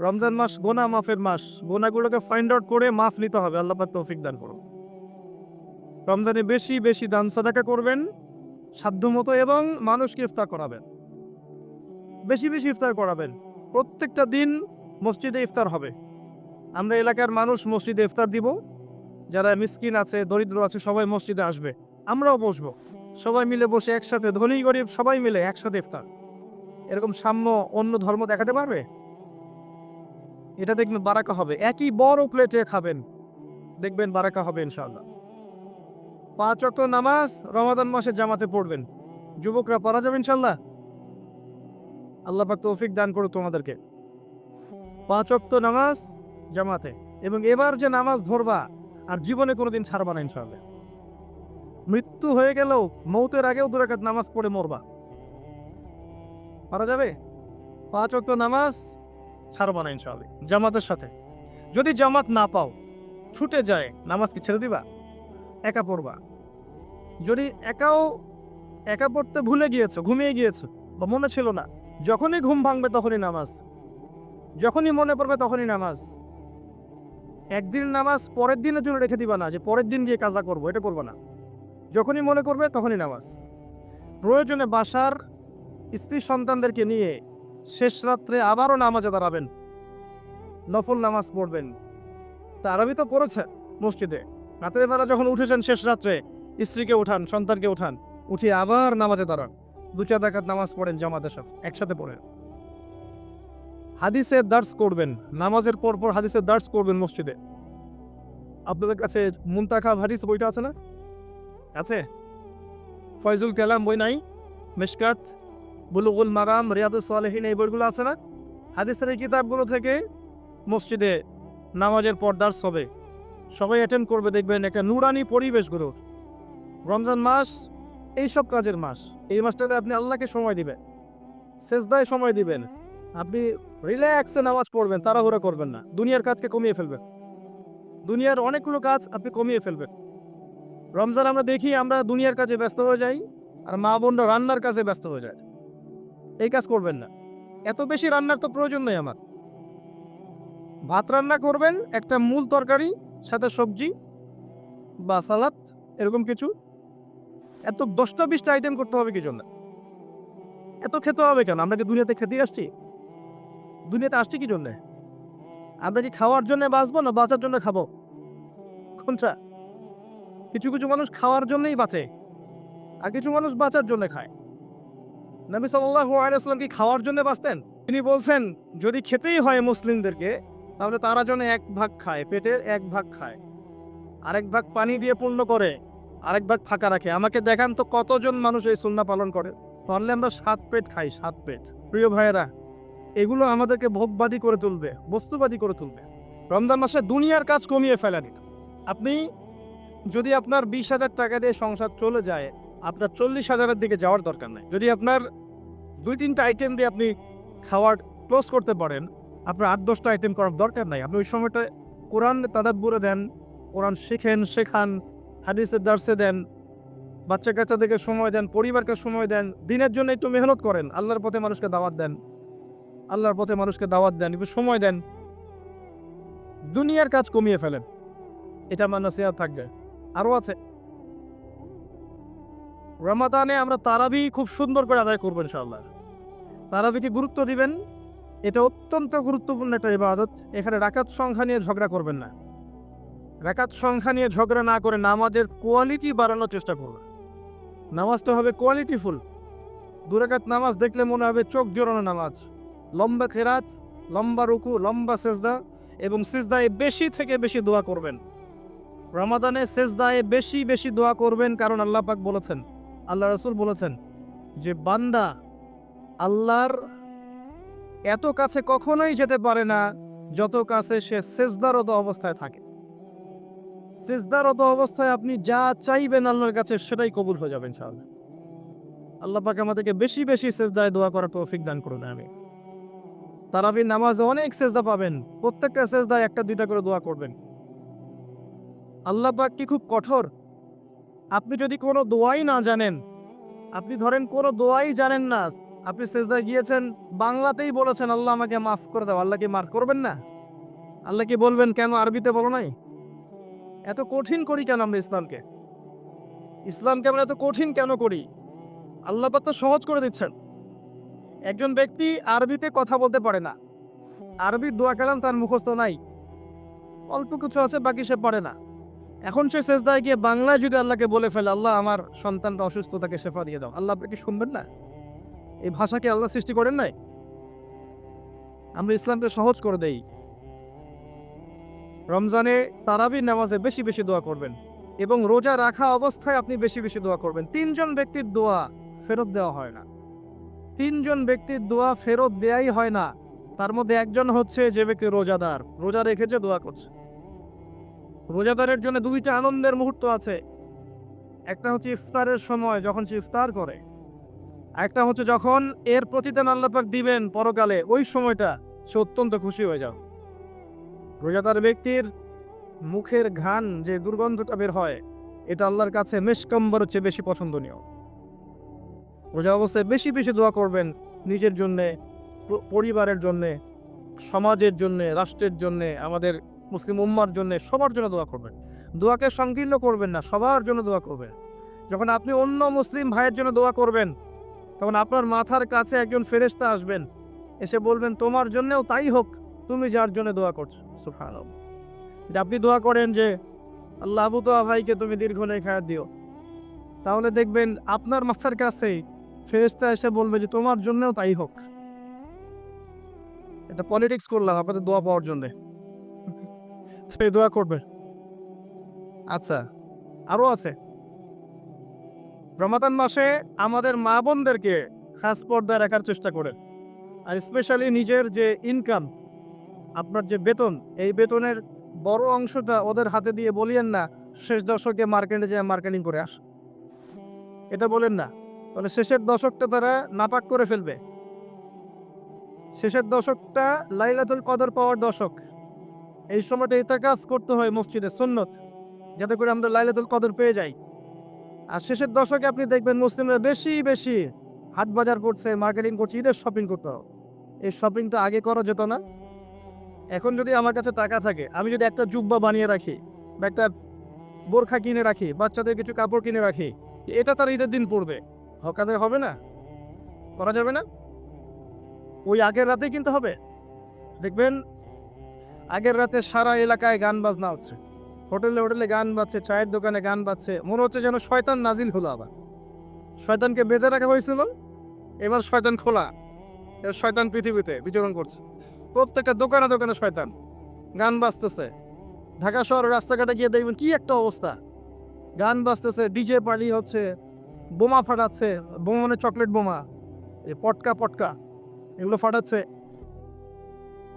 রমজান মাস গোনা মাফের মাস। গোনাগুলোকে find out করে মাফ নিতে হবে, আল্লাহ পাক তৌফিক দান করুন। রমজানে বেশি বেশি দান সাদাকা করবেন, সাধ্যমতো এবং মানুষকে ইফতার করাবেন। বেশি বেশি ইফতার করাবেন। প্রত্যেকটা দিন মসজিদে ইফতার হবে। আমরা এলাকার মানুষ মসজিদে ইফতার দিব। যারা মিসকিন আছে, দরিদ্র আছে, সবাই মসজিদে আসবে। আমরাও বসবো। সবাই মিলে বসে একসাথে, ধনী গরিব সবাই মিলে একসাথে ইফতার। এরকম সাম্য, অন্য ধর্ম দেখাতে পারবে? এটা দেখবেন বারাকা হবে। একই বড় প্লেটে খাবেন। দেখবেন বারাকা হবে ইনশাআল্লাহ। পাঁচ অক্ট নামাজ, রমাদান মাসে জামাতে পড়বেন। যুবকরা, পড়া যাবে ইনশাল্লাহ আল্লাহ পাক তৌফিক দান করুক তোমাদেরকে। পাঁচ অক্ট নামাজ, জামাতে। এবং এবার যে নামাজ ধরবা, আর জীবনে কোনোদিন ছাড়বা না ইনশাআল্লাহ। মৃত্যু হয়ে গেলেও, মৌতের আগেও দুরাকাত নামাজ পড়ে মরবা। পারা যাবে? পাঁচ অক্ট নামাজ ছাড়বা না ইনশাআল্লাহ। জামাতের সাথে। যদি জামাত না পাও, ছুটে যায়, নামাজ কি ছেড়ে দিবা? একা পড়বা। যদি একাও, একা পড়তে ভুলে গিয়েছো, ঘুমিয়ে গিয়েছো, বা মনে ছিল না, যখনই ঘুম ভাঙবে তখনই নামাজ। যখনই মনে পড়বে তখনই নামাজ। একদিন নামাজ পরের দিনের জন্য রেখে দিবা না, যে পরের দিন গিয়ে কাজা করব, এটা করব না। যখনই মনে করবে তখনই নামাজ। প্রয়োজনে বাসার স্ত্রী সন্তানদেরকে নিয়ে শেষ রাত্রে আবারও নামাজে দাঁড়াবেন। নফল নামাজ পড়বেন। তারাবি তো পড়েছে মসজিদে। রাতের বেলা যখন উঠেছেন শেষ রাত্রে, স্ত্রীকে উঠান, সন্তানকে উঠান, উঠে আবার নামাজে দাঁড়ান। দু চার রাকাত নামাজ পড়েন জামাতের সাথে, একসাথে পড়েন। হাদিসে দার্স করবেন, নামাজের পর পর হাদিসে দার্স করবেন মসজিদে। আপনাদের কাছে মুন্তাখা হাদিস বইটা আছে না? আছে। ফয়জুল কালাম বই নাই? মিশকাত বুলুগুল মারাম রিয়াদুস সালেহিন এই বইগুলো আছে না? হাদিসের এই কিতাবগুলো থেকে মসজিদে নামাজের পর্দার হবে সবাই অ্যাটেন্ড করবে, দেখবেন একটা নুরানি পরিবেশ গড়ুর রমজান মাস এইসব কাজের মাস। এই মাসটাতে আপনি আল্লাহকে সময় দিবেন, সেজদায় সময় দিবেন। আপনি রিল্যাক্সে নামাজ পড়বেন, তাড়াহুড়া করবেন না। দুনিয়ার কাজকে কমিয়ে ফেলবেন। দুনিয়ার অনেকগুলো কাজ আপনি কমিয়ে ফেলবেন। রমজান আমরা দেখি, আমরা দুনিয়ার কাজে ব্যস্ত হয়ে যাই, আর মা বোনরা রান্নার কাজে ব্যস্ত হয়ে যায়। এই কাজ করবেন না। এত বেশি রান্নার তো প্রয়োজন নেই আমার। ভাত রান্না করবেন, একটা মূল তরকারি, সাথে সবজি বা সালাদ, এরকম কিছু। এত দশটা, বিশটা আইটেম করতে হবে কি জন্য? এত খেতে হবে কেন? আমরা কি দুনিয়াতে খেতে আসছি? দুনিয়াতে আসছি কি জন্যে? আমরা কি খাওয়ার জন্য বাঁচবো না বাঁচার জন্য খাব? কোনটা? কিছু কিছু মানুষ খাওয়ার জন্যই বাঁচে, আর কিছু মানুষ বাঁচার জন্য খায়। নবী সাল্লাল্লাহু আলাইহি ওয়াসাল্লাম কি খাওয়ার জন্য বাঁচতেন? তিনি বলছেন, যদি খেতেই হয় মুসলিমদেরকে, তাহলে তারা যেন এক ভাগ খায়, পেটের এক ভাগ খায়। আরেক ভাগ পানি দিয়ে পূর্ণ করে, আরেক ভাগ ফাঁকা রাখে। আমাকে দেখান তো কতজন মানুষ এই সুন্না পালন করে। তাহলে আমরা সাত পেট খাই, সাত পেট। প্রিয় ভাইয়েরা, এগুলো আমাদেরকে ভোগবাদী করে তুলবে, বস্তুবাদী করে তুলবে। রমজান মাসে দুনিয়ার কাজ কমিয়ে ফেলা দিন আপনি যদি আপনার বিশ হাজার টাকা দিয়ে সংসার চলে যায় আপনার চল্লিশ হাজারের দিকে যাওয়ার দরকার নাই। যদি আপনার দুই তিনটা আইটেম দিয়ে আপনি খাওয়ার ক্লোজ করতে পারেন, আপনার আট দশটা আইটেম করার দরকার নাই। আপনি ওই সময়টা কোরআন তাদাব্বুরে দেন, কোরআন শেখেন, শেখান হাদিসের দার্সে দেন বাচ্চা কাচ্চাদেরকে সময় দেন, পরিবারকে সময় দেন, দিনের জন্য একটু মেহনত করেন, আল্লাহর পথে মানুষকে দাওয়াত দেন, আল্লাহর পথে মানুষকে দাওয়াত দেন, একটু সময় দেন, দুনিয়ার কাজ কমিয়ে ফেলেন। এটা আমার নসিহাত থাকবে। আরও আছে। রমাদানে আমরা তারাবি খুব সুন্দর করে আদায় করব ইনশাআল্লাহ। তারাবিকে গুরুত্ব দিবেন। এটা অত্যন্ত গুরুত্বপূর্ণ একটা ইবাদত। এখানে রাকাত সংখ্যা নিয়ে ঝগড়া করবেন না। রাকাত সংখ্যা নিয়ে ঝগড়া না করে নামাজের কোয়ালিটি বাড়ানোর চেষ্টা করবেন। নামাজটা হবে কোয়ালিটিফুল। দুরাকাত নামাজ দেখলে মনে হবে চোখ জোরানো নামাজ। লম্বা খেরাত লম্বা রুকু, লম্বা সেজদা এবং সেজদায় বেশি থেকে বেশি দোয়া করবেন। রমাদানে সেজদায় বেশি বেশি দোয়া করবেন কারণ আল্লাহ পাক বলেছেন আল্লাহ রসুল বলেছেন যে বান্দা আল্লাহর এত কাছে কখনোই যেতে পারে না, যত কাছে সে সেজদারত অবস্থায় থাকে। সেজদারত অবস্থায় আপনি যা চাইবেন আল্লাহর কাছে সেটাই কবুল হয়ে যাবেন ইনশাআল্লাহ। আল্লাহ পাক আমাদেরকে বেশি বেশি সেজদায় দোয়া করার তৌফিক দান করুন আমি তারাবির নামাজে অনেক সেজদা পাবেন, প্রত্যেকটা সেজদায় একটা দুইটা করে দোয়া করবেন। আল্লাহ পাক কি খুব কঠোর আপনি যদি কোনো দোয়াই না জানেন, আপনি ধরেন কোনো দোয়াই জানেন না, আপনি সেজদায় গিয়েছেন, বাংলাতেই বলেছেন, আল্লাহ আমাকে মাফ করে দাও, আল্লাহকে মাফ করবেন না? আল্লাহ কি বলবেন, কেন আরবিতে বলো নাই? এত কঠিন করি কেন আমরা ইসলামকে? ইসলামকে আমরা এত কঠিন কেন করি? আল্লাহ তো সহজ করে দিচ্ছেন। একজন ব্যক্তি আরবিতে কথা বলতে পারে না। আরবির দোয়া কালাম তার মুখস্থ নাই। অল্প কিছু আছে, বাকি সে পারে না। এখন সে শেষদায় গিয়ে বাংলায় যদি আল্লাহকে বলে ফেলে, আল্লাহ, আমার সন্তানটা অসুস্থ তাকে শেফা দিয়ে দাও। আল্লাহ আপনাকে শুনবেন না? এই ভাষাকে আল্লাহ সৃষ্টি করেন নাই? আমরা ইসলামকে সহজ করে দেই। রমজানে তারাবি নামাজে বেশি বেশি দোয়া করবেন এবং রোজা রাখা অবস্থায় আপনি বেশি বেশি দোয়া করবেন। তিনজন ব্যক্তির দোয়া ফেরত দেওয়া হয় না। তিনজন ব্যক্তির দোয়া ফেরত দেয়াই হয় না। তার মধ্যে একজন হচ্ছে যে ব্যক্তি রোজাদার। রোজা রেখেছে দোয়া করছে। রোজাদারের জন্য দুইটা আনন্দের মুহূর্ত আছে। একটা হচ্ছে ইফতারের সময়, যখন সে ইফতার করে। একটা হচ্ছে যখন এর প্রতিদান আল্লাপাক দিবেন পরকালে, ওই সময়টা সে অত্যন্ত খুশি হয়ে যাও। রোজাদার ব্যক্তির মুখের ঘান যে দুর্গন্ধটা বের হয়, এটা আল্লাহর কাছে মেশকম্বর হচ্ছে বেশি পছন্দনীয়। রোজা অবস্থায় বেশি বেশি দোয়া করবেন নিজের জন্যে, পরিবারের জন্যে, সমাজের জন্যে, রাষ্ট্রের জন্যে, আমাদের মুসলিম উম্মার জন্য সবার জন্য দোয়া করবেন। দোয়াকে সংকীর্ণ করবেন না, সবার জন্য দোয়া করবেন। যখন আপনি অন্য মুসলিম ভাইয়ের জন্য দোয়া করবেন, তখন আপনার মাথার কাছে একজন ফেরেশতা আসবেন, এসে বলবেন, তোমার জন্যও তাই হোক, তুমি যার জন্য দোয়া করছ। সুফান আপনি দোয়া করেন যে, আল্লাহ আবু তোয়া ভাইকে তুমি দীর্ঘ খায়াত দিও, তাহলে দেখবেন আপনার মাথার কাছেই ফেরেশতা এসে বলবে যে, তোমার জন্যও তাই হোক। এটা পলিটিক্স করলাম, আপনাদের দোয়া পাওয়ার জন্যে। সেই দোয়া করবে। আচ্ছা আরও আছে। রমাদান মাসে আমাদের মা বোনদেরকে খাস পর্দায় রাখার চেষ্টা করে। আর স্পেশালি নিজের যে ইনকাম আপনার যে বেতন, এই বেতনের বড় অংশটা ওদের হাতে দিয়ে বলিয়েন না, শেষ দশকে মার্কেটে যে মার্কেটিং করে আস। এটা বলেন না। তাহলে শেষের দশকটা তারা নাপাক করে ফেলবে। শেষের দশকটা লাইলাতুল কদর পাওয়ার দশক। এই সময়টা এটা কাজ করতে হয় মসজিদে, সুন্নত। যাতে করে আমরা লাইলাতুল কদর পেয়ে যাই। আর শেষের দশকে আপনি দেখবেন মুসলিমরা বেশি বেশি হাট বাজার করছে, মার্কেটিং করছে, ঈদের শপিং করতে। এই শপিংটা আগে করা যেত না। এখন যদি আমার কাছে টাকা থাকে, আমি যদি একটা জুব্বা বানিয়ে রাখি বা একটা বোরখা কিনে রাখি, বাচ্চাদের কিছু কাপড় কিনে রাখি, এটা তার ঈদের দিন পড়বে। হকাতে হবে না? করা যাবে না? ওই আগের রাতেই কিনতে হবে। দেখবেন আগের রাতে সারা এলাকায় গান বাজনা হচ্ছে। হোটেলে হোটেলে গান বাজছে, চায়ের দোকানে গান বাজছে। মনে হচ্ছে যেন শয়তান নাজিল হলো আবার। শয়তানকে বেঁধে রাখা হয়েছিল। এবার শয়তান খোলা। এবার শয়তান পৃথিবীতে বিচরণ করছে। প্রত্যেকটা দোকানে দোকানে শয়তান। গান বাজতেছে। ঢাকা শহরের রাস্তাঘাটে গিয়ে দেখবেন কি একটা অবস্থা। গান বাজতেছে, ডিজে পার্টি হচ্ছে, বোমা ফাটাচ্ছে, বোমা মানে চকলেট বোমা। পটকা পটকা। এগুলো ফাটাচ্ছে।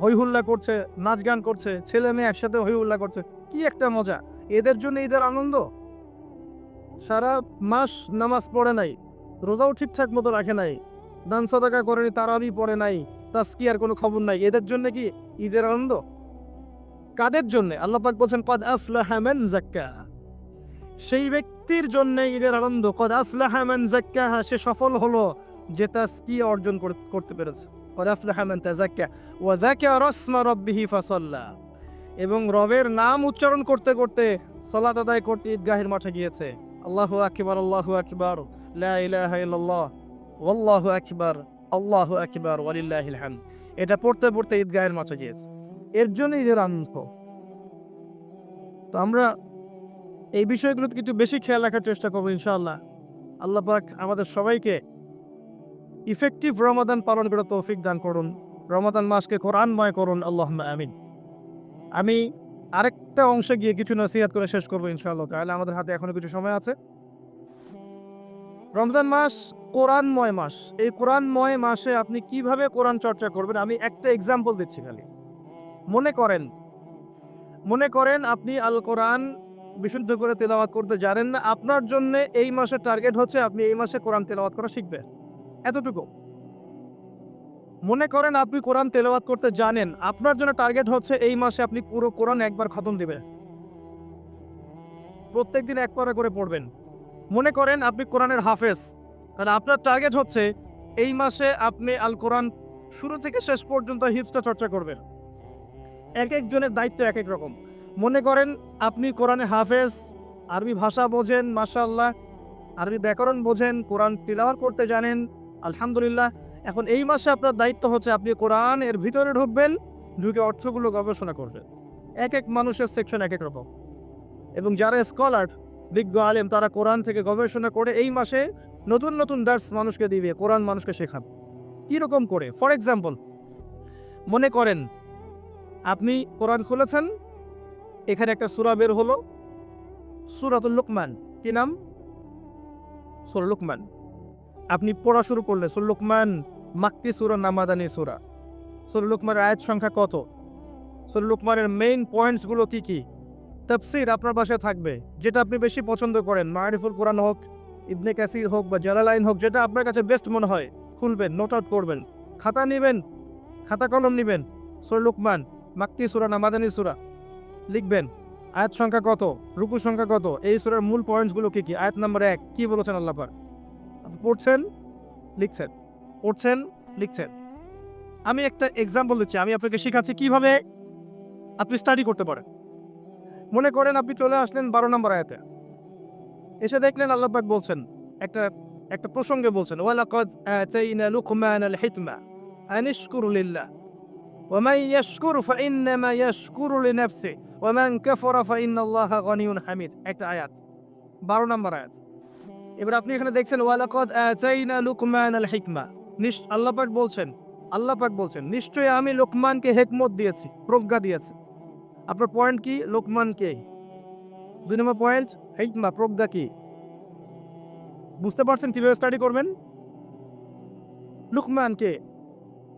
হই হুল্লা করছে, নাচ গান করছে, ছেলে মেয়ে একসাথে হই হুল্লা করছে। কি একটা মজা। এদের জন্য ঈদের আনন্দ? সারা মাস নামাজ পড়ে নাই, রোজাও ঠিকঠাক মতো রাখে নাই, দান সাদাকা করেনি, তারাবি পড়ে নাই তাস্কিয়ার কোনো খবর নাই। এদের জন্য কি ঈদের আনন্দ? কাদের জন্য? আল্লাহ পাক বলছেন, কদ আফলাহা মান যাক্কাহা সেই ব্যক্তির জন্য ঈদের আনন্দ। কদ আফলাহা মান যাক্কাহা, সে সফল হলো যে তাস্কিয়া অর্জন করতে পেরেছে। কদ আফলাহা মান তাযাক্কা ওয়া যাকারা ইসমা রাব্বিহি ফাসাল্লা এবং রবের নাম উচ্চারণ করতে করতে সালাত আদায় করতে ঈদগাহের মাঠে গিয়েছে। আল্লাহু আকবার আল্লাহু আকবার, লা ইলাহা ইল্লাল্লাহ, ওয়াল্লাহু আকবার, আল্লাহু আকবার, ওয়ালিল্লাহিল হামদ। এটা পড়তে পড়তে ঈদগাহের মাঠে গিয়েছে। এর জন্য ঈদের আনন্দ তো আমরা এই বিষয়গুলোতে একটু বেশি খেয়াল রাখার চেষ্টা করব ইনশাআল্লাহ। আল্লাহ পাক আমাদের সবাইকে ইফেক্টিভ রমাদান পালন করে তৌফিক দান করুন। রমাদান মাসকে কোরআনময় করুন আল্লাহ আমিন। আমি আরেকটা অংশে গিয়ে কিছু নসিহাত করে শেষ করব ইনশাআল্লাহ তাহলে আমাদের হাতে এখনও কিছু সময় আছে। রমজান মাস কোরআনময় মাস। এই কোরআনময় মাসে আপনি কীভাবে কোরআন চর্চা করবেন? আমি একটা এক্সাম্পল দিচ্ছি খালি। মনে করেন মনে করেন আপনি আল কোরআন বিশুদ্ধ করে তেলাওয়াত করতে জানেন না। আপনার জন্য এই মাসের টার্গেট হচ্ছে আপনি এই মাসে কোরআন তেলাওয়াত করা শিখবেন। এতটুকু। মনে করেন আপনি কোরআন তেলাওয়াত করতে জানেন, আপনার জন্য টার্গেট হচ্ছে এই মাসে আপনি পুরো কোরআন একবার খতম দিবেন। প্রত্যেকদিন এক পারা করে পড়বেন। মনে করেন আপনি কোরআনের হাফেজ, তাহলে আপনার টার্গেট হচ্ছে এই মাসে আপনি আল কোরআন শুরু থেকে শেষ পর্যন্ত হিফসটা চর্চা করবেন। এক একজনের দায়িত্ব এক এক রকম। মনে করেন আপনি কোরআনে হাফেজ, আরবি ভাষা বোঝেন, মাশাআল্লাহ, আরবি ব্যাকরণ বোঝেন, কোরআন তিলাওয়াত করতে জানেন আলহামদুলিল্লাহ, এখন এই মাসে আপনার দায়িত্ব হচ্ছে আপনি কোরআন এর ভিতরে ঢুকবেন, ঢুকে অর্থগুলো গবেষণা করবেন। এক এক মানুষের সেকশন এক এক রকম। এবং যারা স্কলার বিজ্ঞ আলেম, তারা কোরআন থেকে গবেষণা করে এই মাসে নতুন নতুন দার্স মানুষকে দিবে, কোরআন মানুষকে শেখাবে। কীরকম করে? ফর এক্সাম্পল মনে করেন, আপনি কোরআন খুলেছেন, এখানে একটা সুরা বের হলো, সুরাতুল লুকমান, কি নাম? সুরা লুকমান। আপনি পড়া শুরু করলে, সুর লুকমান, মাক্কি সুরা, নামাদানি সুরা। সুর লুকমানের আয়াত সংখ্যা কত? সুর লুকমানের মেইন পয়েন্টসগুলো কী কী? তাফসির আপনার বাসায় থাকবে, যেটা আপনি বেশি পছন্দ করেন। মারিফুল কোরআন হোক, ইবনে কাসির হোক বা জালালাইন হোক, যেটা আপনার কাছে বেস্ট মনে হয়, খুলবেন নোট আউট করবেন। খাতা নেবেন, খাতা কলম নেবেন, সুর লুকমান, মাক্কি সুরা, নামাদানি সুরা। লিখবেন, আয়াত সংখ্যা কত? রুকু সংখ্যা কত? এই সুরের মূল পয়েন্টসগুলো কী কী? আয়াত নাম্বার এক, কী বলেছেন আপনি পড়ছেন লিখছেন পড়ছেন লিখছেন আমি একটা এক্সাম্পল দিচ্ছি আমি আপনাকে শেখাচ্ছি কিভাবে আপনি স্টাডি করতে পারেন মনে করেন আপনি চলে আসলেন বারো নম্বর আয়াতে এসে দেখলেন আল্লাহ পাক বলছেন একটা একটা প্রসঙ্গে বলছেন ওয়ালাকাদ আতাইনা লুকমান আল হিকমা আনিশকুরু লিল্লাহ ومن يشكر فإنما يشكر لنفسه ومن كفر فإن الله غني حميد একটা আয়াত বারো নম্বর আয়াত এবার আপনি এখানে দেখছেন, ওয়ালাকাদ আতাইনা লুকমান আল হিকমা নিশ আল্লাহ বলছেন, আল্লাহ পাক বলছেন, নিশ্চয়ই আমি লোকমানকে হেকমত দিয়েছি, প্রজ্ঞা দিয়েছি। আপনার পয়েন্ট কি? লোকমান কে? দুই নম্বর পয়েন্ট হিকমা, প্রজ্ঞা কি? বুঝতে পারছেন কীভাবে স্টাডি করবেন? লুকমান কে?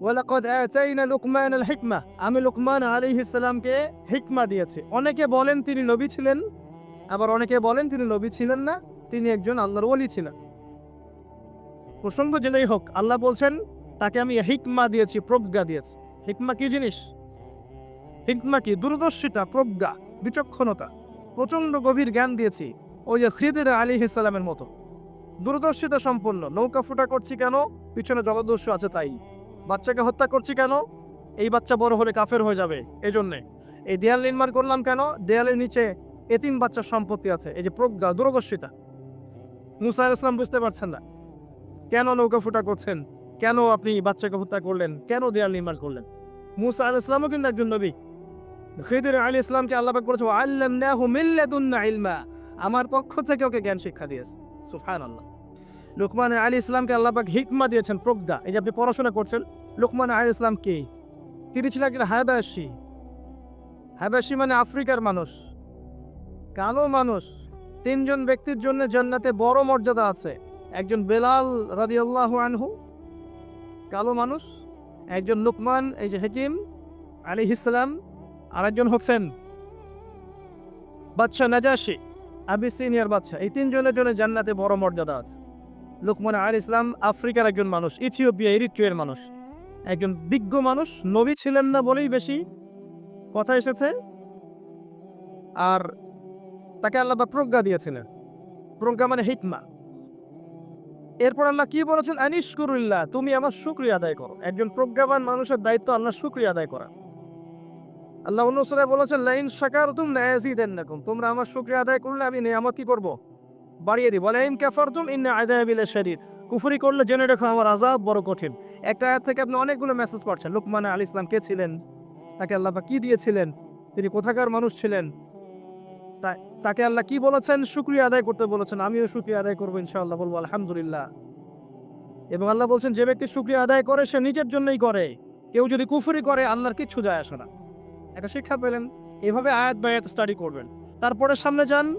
ওয়ালাকাদ আতাইনা লুকমান আল হিকমা আমি লুকমান আলাইহিস সালামকে হিকমা দিয়েছি। অনেকে বলেন তিনি নবী ছিলেন, আবার অনেকে বলেন তিনি নবী ছিলেন না। তিনি একজন আল্লাহর ওলি ছিলেন। প্রসঙ্গ যেটাই হোক, আল্লাহ বলছেন, তাকে আমি হিকমা দিয়েছি, প্রজ্ঞা দিয়েছি। হিকমা কি জিনিস? হিকমা কি? দূরদর্শিতা, প্রজ্ঞা, বিচক্ষণতা। প্রচণ্ড গভীর জ্ঞান দিয়েছি, ওই যে খিদির আলী ইসলামের মতো। দূরদর্শিতা সম্পন্ন, নৌকা ফুটা করছি কেন? পিছনে জলদস্যু আছে তাই। বাচ্চাকে হত্যা করছি কেন? এই বাচ্চা বড় হলে কাফের হয়ে যাবে এই জন্যে এই দেয়াল নির্মাণ করলাম কেন? দেয়ালের নিচে এতিম বাচ্চার সম্পত্তি আছে, এই যে প্রজ্ঞা, দূরদর্শিতা। মুসা ইসলাম বুঝতে পারছেন না। কেন নৌকা ফুটা করছেন? কেন আপনি বাচ্চাকে হত্যা করলেন? কেন দেয়াল নির্মাণ করলেন? মুসা আল ইসলামও কিন্তু একজন নবী। খিদির আলী ইসলামকে আল্লাহ পাক বলেছে আল্লামনাহু মিন লাদুন্না ইলমা। আমার পক্ষ থেকে ওকে জ্ঞান শিক্ষা দিয়েছে। সুফান আল্লাহ লুকমান আলী ইসলামকে আল্লাহ পাক হিকমা দিয়েছেন, প্রজ্ঞা। এই যে আপনি পড়াশোনা করছেন, লুকমান আলী ইসলাম কে? তিনি ছিলেন একজন হায়াবাসী। হায়াবাসী মানে আফ্রিকার মানুষ। কালো মানুষ। তিনজন ব্যক্তির জন্য জান্নাতে বড় মর্যাদা আছে। একজন বেলাল রাদিয়াল্লাহু আনহু, কালো মানুষ, একজন লুকমান, এই যে হেকিম আলী ইসলাম আর একজন হচ্ছেন বাদশাহ নাজাসি আবিসিনিয়ার বাদশাহ এই তিনজনের জন্য জান্নাতে বড় মর্যাদা আছে। লুকমান আল ইসলাম আফ্রিকার একজন মানুষ, ইথিওপিয়া এরিট্রিয়ার মানুষ। একজন বিজ্ঞ মানুষ, নবী ছিলেন না বলেই বেশি কথা এসেছে। আর তাকে আল্লাহ প্রজ্ঞা দিয়েছিলেন। প্রজ্ঞা মানে হিকমা। এরপর আল্লাহ কি বলেছেন? আনিশকুরুল্লাহ, তুমি আমার শুক্রিয়া আদায় করো। একজন প্রজ্ঞাবান মানুষের দায়িত্ব আল্লাহ শুক্রিয়া আদায় করা। আল্লাহ অন্য সূরায় বলেছেন, লাইন শাকার তুম নায়াজিদান্নাকুম তোমরা আমার শুক্রিয়া আদায় করলে আমি নিয়ামত কি করব? বাড়িয়ে দিই দিব। লাইন কাফারতুম ইন্না আযাবিল শাদীদ কুফুরি করলে জেনে রেখো আমার আযাব বড় কঠিন। একটা আয়াত থেকে আপনি অনেকগুলো মেসেজ পাচ্ছেন লুকমান আলী ইসলাম কে ছিলেন? তাকে আল্লাহ কি দিয়েছিলেন? তিনি কোথাকার মানুষ ছিলেন? তাকে আল্লাহ কি বলেছেন? শুক্রিয়া আদায় করতে বলেছেন। আমিও শুক্রিয়া আদায় করব ইনশাআল্লাহ, বলব আলহামদুলিল্লাহ। এবং আল্লাহ বলছেন, যে ব্যক্তি শুক্রিয়া আদায় করে, সে নিজের জন্যই করে। কেউ যদি কুফুরি করে, আল্লাহর কিচ্ছু যায় আসে না। এটা শিক্ষা পেলেন, এভাবে আয়াত বা আয়াত স্টাডি করবেন। তারপরে সামনে যান,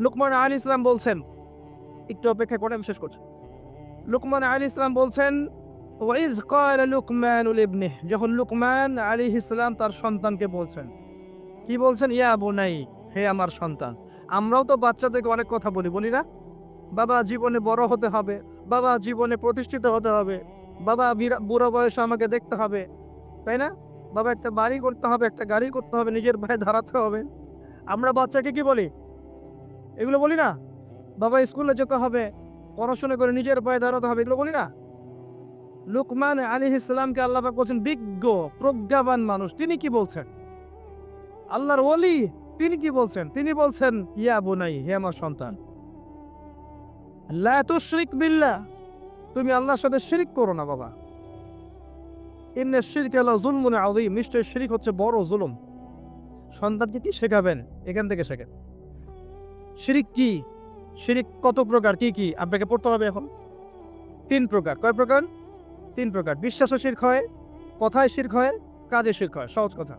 লুকমান আলী ইসলাম বলছেন, একটু অপেক্ষা করে আমি শেষ করছি। লুকমান আলী ইসলাম বলছেন ওয়াইজ ক্বালা লুকমানুল ইবনিহ। যখন লুকমান আলী ইসলাম তার সন্তানকে বলছেন কি বলছেন? ইয়া বোনাই হে আমার সন্তান। আমরাও তো বাচ্চাদেরকে অনেক কথা বলি বলি না বাবা, জীবনে বড় হতে হবে। বাবা, জীবনে প্রতিষ্ঠিত হতে হবে। বাবা বুড়ো বয়সে আমাকে দেখতে হবে। তাই না? বাবা, একটা বাড়ি করতে হবে, একটা গাড়ি করতে হবে, নিজের ভাই দাঁড়াতে হবে। আমরা বাচ্চাকে কি বলি? এগুলো বলি না? বাবা, স্কুলে যেতে হবে, পড়াশোনা করে নিজের পায়ে দাঁড়াতে হবে, এগুলো বলি না? লুকমান আলী ইসলামকে আল্লাহ বলছেন, বিজ্ঞ, প্রজ্ঞাবান মানুষ। তিনি কি বলছেন? আল্লাহর ওলি, তিনি কি বলছেন? তিনি বলছেন, ইয়া বোনাই, হে আমার সন্তান। লা তুশরিক বিল্লাহ, তুমি আল্লাহর সাথে শিরিক করো না বাবা। ইন্নে শিরক আলা জুলমুন আযীম, নিশ্চয় শিরিক হচ্ছে বড় জুলুম। সন্তানকে কি শেখাবেন? এখান থেকে শেখেন। শিরিক কি? শিরিক কত প্রকার? কি কি? আপনাকে পড়তে হবে এখন। তিন প্রকার। কয় প্রকার? তিন প্রকার। বিশ্বাসও শির্ক হয়, কথায় শির্ক হয়, কাজে শির্ক হয়। সহজ কথা।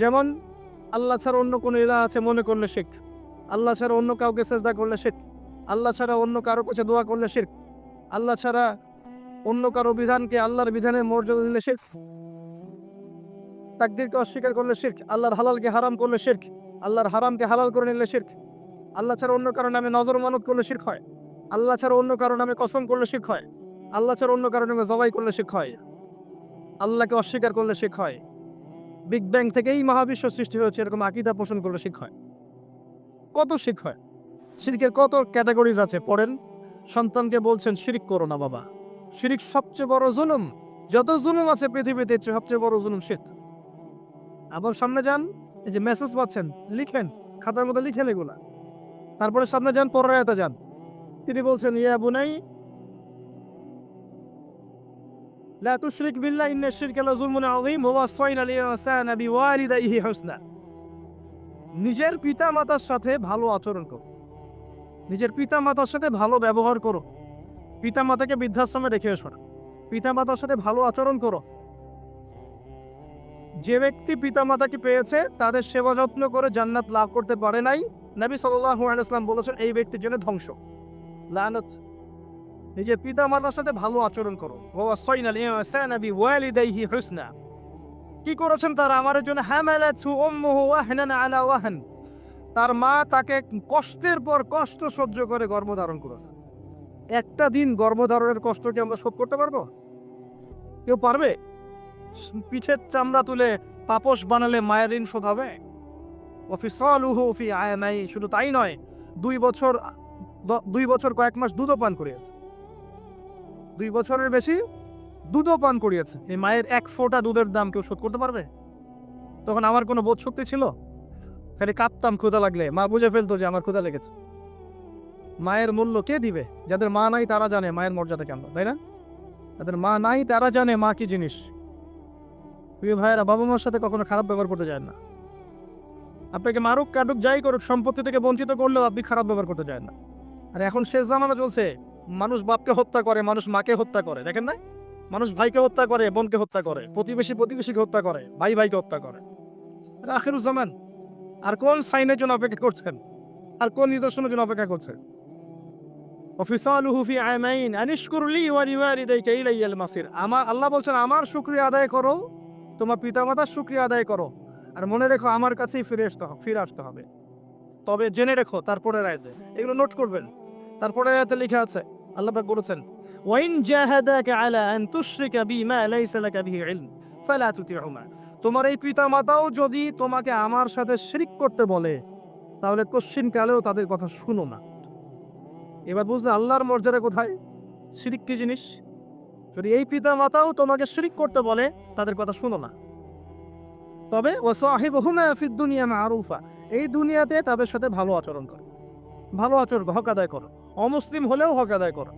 যেমন, আল্লাহ ছাড়া অন্য কোনো ইলা আছে মনে করলে শিখ আল্লাহ ছাড়া অন্য কাউকে চেষ্টা করলে শিখ আল্লাহ ছাড়া অন্য কারও কাছে দোয়া করলে শিখ আল্লাহ ছাড়া অন্য কারও বিধানকে আল্লাহর বিধানের মর্যাদা দিলে শিখ তাকদিরকে অস্বীকার করলে শির্ক। আল্লাহর হালালকে হারাম করলে শির্ক। আল্লাহর হারামকে হালাল করে নিলে শির্ক। আল্লাহ ছাড়া অন্য কারও নামে নজর মানত করলে শির্ক হয়। আল্লাহ ছাড়া অন্য কারও নামে কসম করলে শির্ক হয়। আল্লাহ ছাড়া অন্য কারও নামে জবাই করলে শির্ক হয়। আল্লাহকে অস্বীকার করলে শির্ক হয়। বিগ ব্যাং থেকেই মহাবিশ্ব সৃষ্টি হয়েছে, এরকম আকিদা পোষণ করলে শিখ হয়। কত শিখ হয়? শিরকের কত ক্যাটাগরিজ আছে? পড়েন। সন্তানকে বলছেন, শিরিক করো না বাবা। শিরিক সবচেয়ে বড় জুলুম। যত জুলুম আছে পৃথিবীতে সবচেয়ে বড় জুলুম শিখ আবার সামনে যান, এই যে মেসেজ পাচ্ছেন, লিখেন, খাতার মধ্যে লিখেন এগুলা। তারপরে সামনে যান, পরের আয়াতে যান। তিনি বলছেন, ইয়া বুনাই লা তুশরিক বিল্লাহ ইন্না শিরকা লাযুলমুন আযীম ওয়া ওয়াসাইনা হুসনা নিজের পিতা মাতার সাথে ভালো আচরণ করো। নিজের পিতা মাতার সাথে ভালো ব্যবহার করো। পিতা মাতাকে বৃদ্ধাশ্রমে রেখে এসো না। পিতা মাতার সাথে ভালো আচরণ করো। যে ব্যক্তি পিতা মাতাকে পেয়েছে, তাদের সেবা যত্ন করে জান্নাত লাভ করতে পারে নাই। নবী সাল্লাল্লাহু আলাইহি ওয়াসাল্লাম বলেছেন, এই ব্যক্তির জন্য ধ্বংস। লানত। নিজের পিতা মাতার সাথে ভালো আচরণ করো। কি করেছেন তারা? আমার জন্য আলা তার মা তাকে কষ্টের পর কষ্ট সহ্য করে গর্ভধারণ করেছে। একটা দিন গর্ভধারণের কষ্ট কি আমরা শোধ করতে পারব? কেউ পারবে? পিঠের চামড়া তুলে পাপস বানালে মায়ের ঋণ শোধ হবে? অফিসলুহু ফি আয়ানাই শুধু তাই নয়, দুই বছর দুই বছর কয়েক মাস দুধও পান করিয়েছে। দুই বছরের বেশি দুধও পান করিয়েছে। এই মায়ের এক ফোঁটা দুধের দাম কেউ শোধ করতে পারবে? তখন আমার কোনো বোধ শক্তি ছিল? খালি কাঁপতাম ক্ষুধা লাগলে। মা বুঝে ফেলতো যে আমার ক্ষুধা লেগেছে। মায়ের মূল্য কে দিবে? যাদের মা নাই তারা জানে মায়ের মর্যাদা কেমন, তাই না? যাদের মা নাই তারা জানে মা কি জিনিস। প্রিয় ভাইয়েরা বাবা মার সাথে কখনো খারাপ ব্যবহার করতে যায় না। আপনাকে মারুক কাটুক যাই করুক, সম্পত্তি থেকে বঞ্চিত করলেও আপনি খারাপ ব্যবহার করতে যায় না। আর এখন শেষ জামানা চলছে। মানুষ বাপকে হত্যা করে, মানুষ মাকে হত্যা করে, দেখেন না মানুষ ভাইকে হত্যা করে, বোনকে হত্যা করে, প্রতিবেশী প্রতিবেশীকে হত্যা করে, ভাই ভাইকে হত্যা করে। আখিরুজ্জামান আর কোন সাইনের জন্য অপেক্ষা করছেন? আর কোন নিদর্শনের জন্য অপেক্ষা করছেন? আমার আল্লাহ বলছেন, আমার শুকরিয়া আদায় করো, তোমার পিতামাতার শুকরিয়া আদায় করো। আর মনে রেখো, আমার কাছেই ফিরে আসতে হবে ফিরে আসতে হবে। তবে জেনে রেখো তারপরে রায়তে এগুলো নোট করবেন। তারপরে রায়তে লেখা আছে আল্লাহ পাক বলেছেন, ওয়াইন জাহাদাকা আলা আন তুশরিকা বিমা লাইসা লাকা বিহি ইলম, ফালা তুতিউমা। তোমার এই পিতামাতাও যদি তোমাকে আমার সাথে শিরিক করতে বলে, তাহলে কশ্চিন কালেও তাদের কথা শুনো না। এবার বুঝলে আল্লাহর মর্যাদা কোথায়? শিরিক কি জিনিস? যদি এই পিতা মাতাও তোমাকে শিরিক করতে বলে, তাদের কথা শুনো না। তবে ও সাহিবহুমা ফিদ দুনিয়া মারুফা, এই দুনিয়াতে তাদের সাথে ভালো আচরণ করো। ভালো আচরণ হক আদায় করো অমুসলিম হলেও হক আদায় করো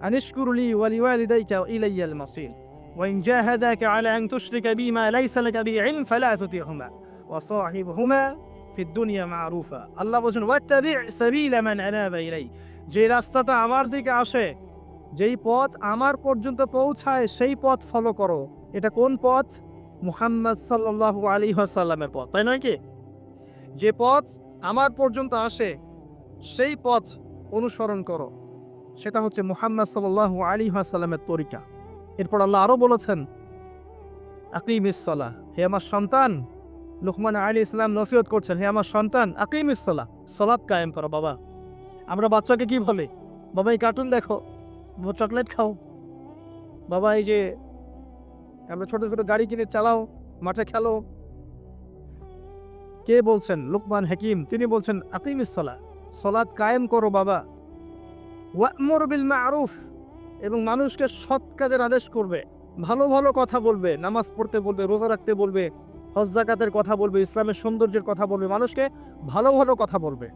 আনিশকুরলি ওয়ালিওয়ালিদাইকা ইলাইয়াল মাসির وإن جاهداك على أن تشرك بي ما ليس لك به علم فلا تطيعهما وصاحبهما في الدنيا معروفا আল্লাহ বলছেন ওয়াত্তাবি' সাবিলা মান আনাবা ইলাই যে রাস্তাটা আমার দিকে আসে যেই পথ আমার পর্যন্ত পৌঁছায় সেই পথ ফলো করো এটা কোন পথ মুহাম্মদ সাল্লাল্লাহু আলাইহি ওয়াসাল্লামের পথ তাই নয় কি যে পথ আমার পর্যন্ত আসে, সেই পথ অনুসরণ করো। সেটা হচ্ছে মুহাম্মদ সাল্লাল্লাহু আলাইহি ওয়াসাল্লামের তরিকা। এরপর আল্লাহ আরও বলেছেন আকিম ইসলা হে আমার সন্তান। লুকমান আলী ইসলাম নসিহত করছেন, হে আমার সন্তান আকিম ইসলা সলাপ কায়েম করো বাবা। আমরা বাচ্চাকে কি বলে? বাবা, এই কার্টুন দেখো চকলেট খাও। বাবা, এই যে আমরা ছোট ছোট গাড়ি কিনে চালাও, মাঠে খেলো কে বলছেন? লুকমান হাকিম। তিনি বলছেন আকিম ইসলা সলাদ কায়েম করো বাবা। ওয়াকমর বিল মারুফ এবং মানুষকে সৎ কাজের আদেশ করবে। ভালো ভালো কথা বলবে। নামাজ পড়তে বলবে, রোজা রাখতে বলবে। হজ, জাকাতের কথা বলবে। ইসলামের সৌন্দর্যের কথা বলবে। মানুষকে ভালো ভালো কথা বলবে।